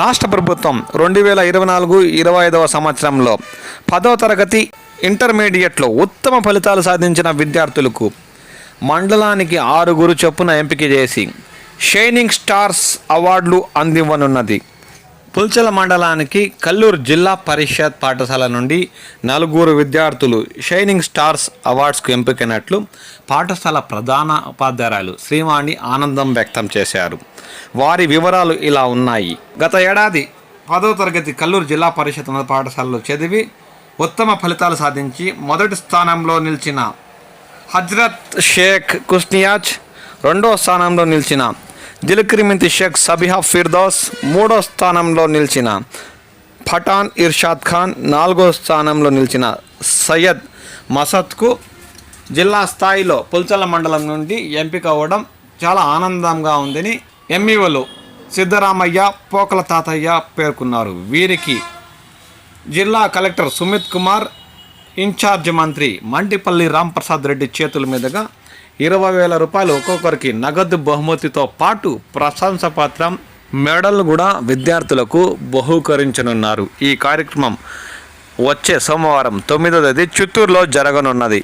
రాష్ట్ర ప్రభుత్వం రెండు వేల ఇరవై నాలుగు ఇరవై ఐదవ సంవత్సరంలో పదో తరగతి ఇంటర్మీడియట్లో ఉత్తమ ఫలితాలు సాధించిన విద్యార్థులకు మండలానికి ఆరుగురు చొప్పున ఎంపిక చేసి షైనింగ్ స్టార్స్ అవార్డులు అందివ్వనున్నది. పుల్చల మండలానికి కల్లూరు జిల్లా పరిషత్ పాఠశాల నుండి నలుగురు విద్యార్థులు షైనింగ్ స్టార్స్ అవార్డ్స్కు ఎంపికైనట్లు పాఠశాల ప్రధాన ఉపాధ్యాయులు శ్రీవాణి ఆనందం వ్యక్తం చేశారు. వారి వివరాలు ఇలా ఉన్నాయి. గత ఏడాది పదో తరగతి కల్లూరు జిల్లా పరిషత్ ఉన్నత పాఠశాలలో చదివి ఉత్తమ ఫలితాలు సాధించి మొదటి స్థానంలో నిలిచిన హజ్రత్ షేక్ కుస్నియాజ్ రెండో స్థానంలో నిలిచిన దిల్క్రిమింతి షేక్ సబిహా ఫిర్దోస్ మూడో స్థానంలో నిలిచిన పఠాన్ ఇర్షాద్ ఖాన్ నాలుగో స్థానంలో నిలిచిన సయ్యద్ మసద్కు జిల్లా స్థాయిలో పుల్చల మండలం నుండి ఎంపిక అవ్వడం చాలా ఆనందంగా ఉందని ఎంఈఓలు సిద్ధరామయ్య పోకల తాతయ్య పేర్కొన్నారు. వీరికి జిల్లా కలెక్టర్ సుమిత్ కుమార్ ఇన్ఛార్జ్ మంత్రి మంటిపల్లి రాంప్రసాద్ రెడ్డి చేతుల మీదుగా ఇరవై వేల రూపాయలు ఒక్కొక్కరికి నగదు బహుమతితో పాటు ప్రశంస పత్రం మెడల్ కూడా విద్యార్థులకు బహూకరించనున్నారు. ఈ కార్యక్రమం వచ్చే సోమవారం తొమ్మిదో తేదీ చిత్తూరులో జరగనున్నది.